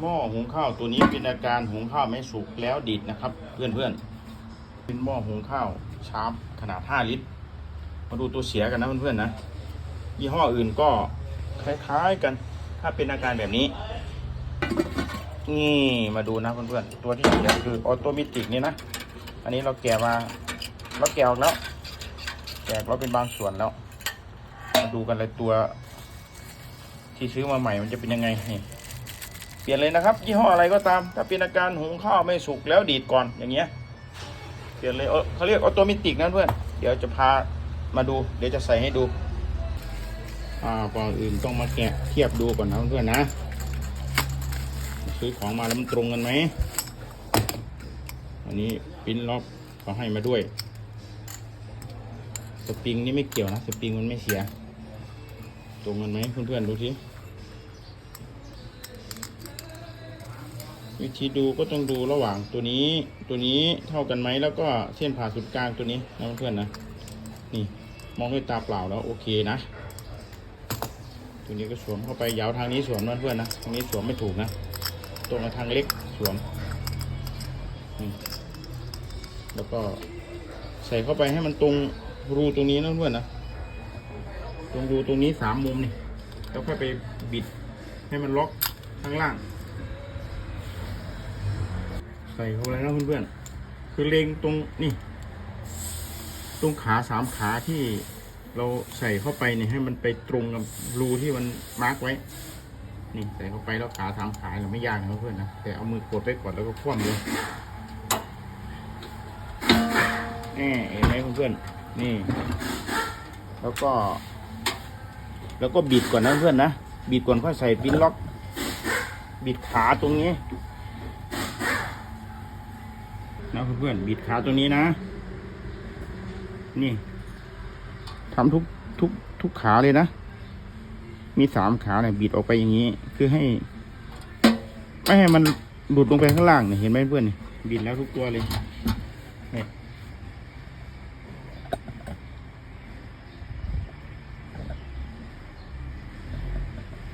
หม้อหุงข้าวตัวนี้เป็นอาการหุงข้าวไม่สุกแล้วดิดนะครับ เพื่อนๆเป็นหม้อหุงข้าวชาร์ปขนาด 5 ลิตร มาดูตัวเสียกันนะเพื่อนๆนะยี่ห้ออื่นก็คล้ายๆกัน ถ้าเป็นอาการแบบนี้ นี่มาดูนะเพื่อนๆตัวที่เสียคือออโตเมติกนี่นะ อันนี้เราแกะมาเราแกะออกแล้วแกะเราเป็นบางส่วนแล้วมาดูกันเลยตัว ที่ซื้อมาใหม่มันจะเป็นยังไงนี่ ลี่ยนเลยนะครับยี่ห้ออะไรก็ตาม ถ้าเป็นอาการหุงข้าวไม่สุกแล้วดีดก่อนอย่างเงี้ยเปลี่ยนเลยเออเขาเรียกออโตเมติกนะเพื่อนเดี๋ยวจะพามาดู เดี๋ยวจะใส่ให้ดูอ่าก่อนอื่นต้องมาแกะเทียบดูก่อนนะเพื่อนนะซื้อของมาแล้วมันตรงกันไหมอันนี้ปิ้นล็อกเขาให้มาด้วยสปริงนี่ไม่เกี่ยวนะสปริงมันไม่เสีย ตรงกันไหมเพื่อนๆดูที วิธีดูก็ต้องดูระหว่างตัวนี้ ตัวนี้เท่ากันไหมแล้วก็เส้นผ่าศูนย์กลางตัวนี้นะเพื่อนๆนะนี่มองด้วยตาเปล่าแล้วโอเคนะ ตัวนี้ก็สวมเข้าไปยาวทางนี้สวมนะเพื่อนนะทางนี้สวมไม่ถูกนะตรงกับทางเล็กสวมแล้วก็ใส่เข้าไปให้มันตรงรูตรงนี้นะเพื่อนนะตรงรูตรงนี้สามมุมนี่แล้วค่อยไปบิดให้มันล็อกข้างล่าง ใส่เข้าไปแล้วเพื่อนๆคือเล็งตรงนี่ ตรงขาสามขาที่เราใส่เข้าไปเนี่ยให้มันไปตรงกับรูที่มันมาร์กไว้ นี่ใส่เข้าไปแล้วขาสามขาเนี่ยไม่ยากนะเพื่อนนะแต่เอามือกดไปก่อนแล้วก็คว่ำเลยแน่เห็นไหมเพื่อนๆนี่ แล้วก็ แล้วก็บิดก่อนนะเพื่อนนะบิดก่อนค่อยใส่ปิ้นล็อก บิดขาตรงนี้ นะเพื่อนๆบิดขาตรงนี้นะ นี่ทำทุกทุกทุกขาเลยนะ มีสามขาเนี่ยบิดออกไปอย่างนี้ คือให้ ไม่ให้มันหลุดลงไปข้างล่างเนี่ยเห็นไหมเพื่อนบิดแล้วทุกตัวเลยนี่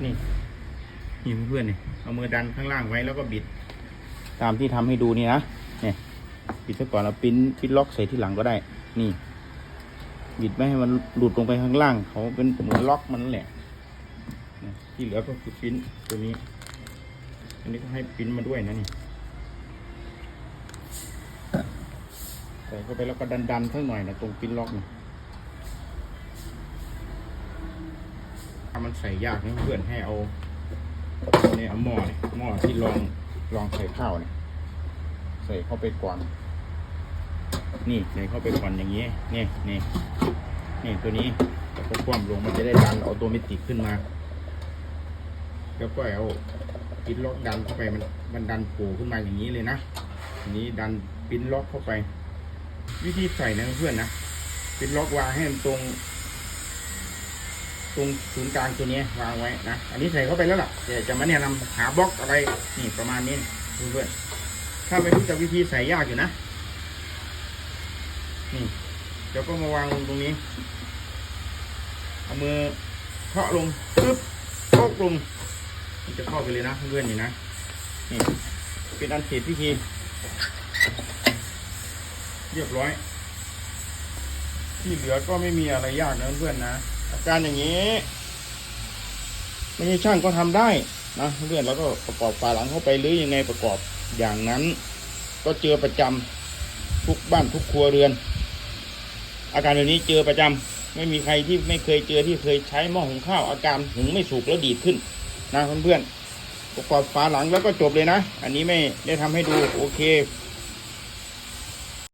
นี่นี่เพื่อนๆนี่ยเอามือดันข้างล่างไว้แล้วก็บิด ตามที่ทำให้ดูนี่นะ เนี่ยบิดซะก่อนแล้วปิ้นปิ้นล็อกใส่ที่หลังก็ได้ นี่บิดไม่ให้มันหลุดลงไปข้างล่าง เขาเป็นเหมือนล็อกมันนั่นแหละที่เหลือก็คือปิ้นตัวนี้ อันนี้ก็ให้ปิ้นมาด้วยนะนี่ใส่เข้าไปแล้วก็ดันดันสักหน่อยนะตรงปิ้นล็อกนี่ถ้ามันใส่ยากนะเพื่อนให้เอาเนี่ยเอาหม้อหม้อที่รองรองใส่ข้าวเนี่ยใส่เข้าไปก่อน นี่ใส่เข้าไปก่อนอย่างนี้นี่นี่นี่ตัวนี้แล้วก็คว่ำลงมันจะได้ดันเอาตัวมิติขึ้นมา แล้วก็เอาปิ้นล็อกดันเข้าไปมันมันดันโผล่ขึ้นมาอย่างนี้เลยนะทีนี้ดันปิ้นล็อกเข้าไป วิธีใส่นะเพื่อนนะปิ้นล็อกวางให้มันตรงตรงศูนย์กลางตัวนี้วางไว้นะ อันนี้ใส่เข้าไปแล้วล่ะแต่จะมาแนะนำหาบล็อกอะไรนี่ประมาณนี้เพื่อนๆถ้าไม่รู้จักวิธีใส่ยากอยู่นะ นี่เดี๋ยวก็มาวางลงตรงนี้ เอามือเคาะลงปึ๊บโคกลงมันจะเข้าไปเลยนะเพื่อนๆนี่นะ นี่ เป็นอันเสร็จพิธีเรียบร้อย ที่เหลือก็ไม่มีอะไรยากนะเพื่อนๆนะ อาการอย่างนี้ ไม่ใช่ช่างก็ทำได้นะเพื่อนแล้วก็ประกอบฝาหลังเข้าไปหรือยังไงประกอบอย่างนั้น ก็เจอประจำทุกบ้านทุกครัวเรือน อาการแบบนี้เจอประจำไม่มีใครที่ไม่เคยเจอที่เคยใช้หม้อหุงข้าวอาการหุงไม่สุกแล้วดีดขึ้นนะเพื่อนๆประกอบฝาหลังแล้วก็จบเลยนะ อันนี้ไม่ได้ทำให้ดูโอเค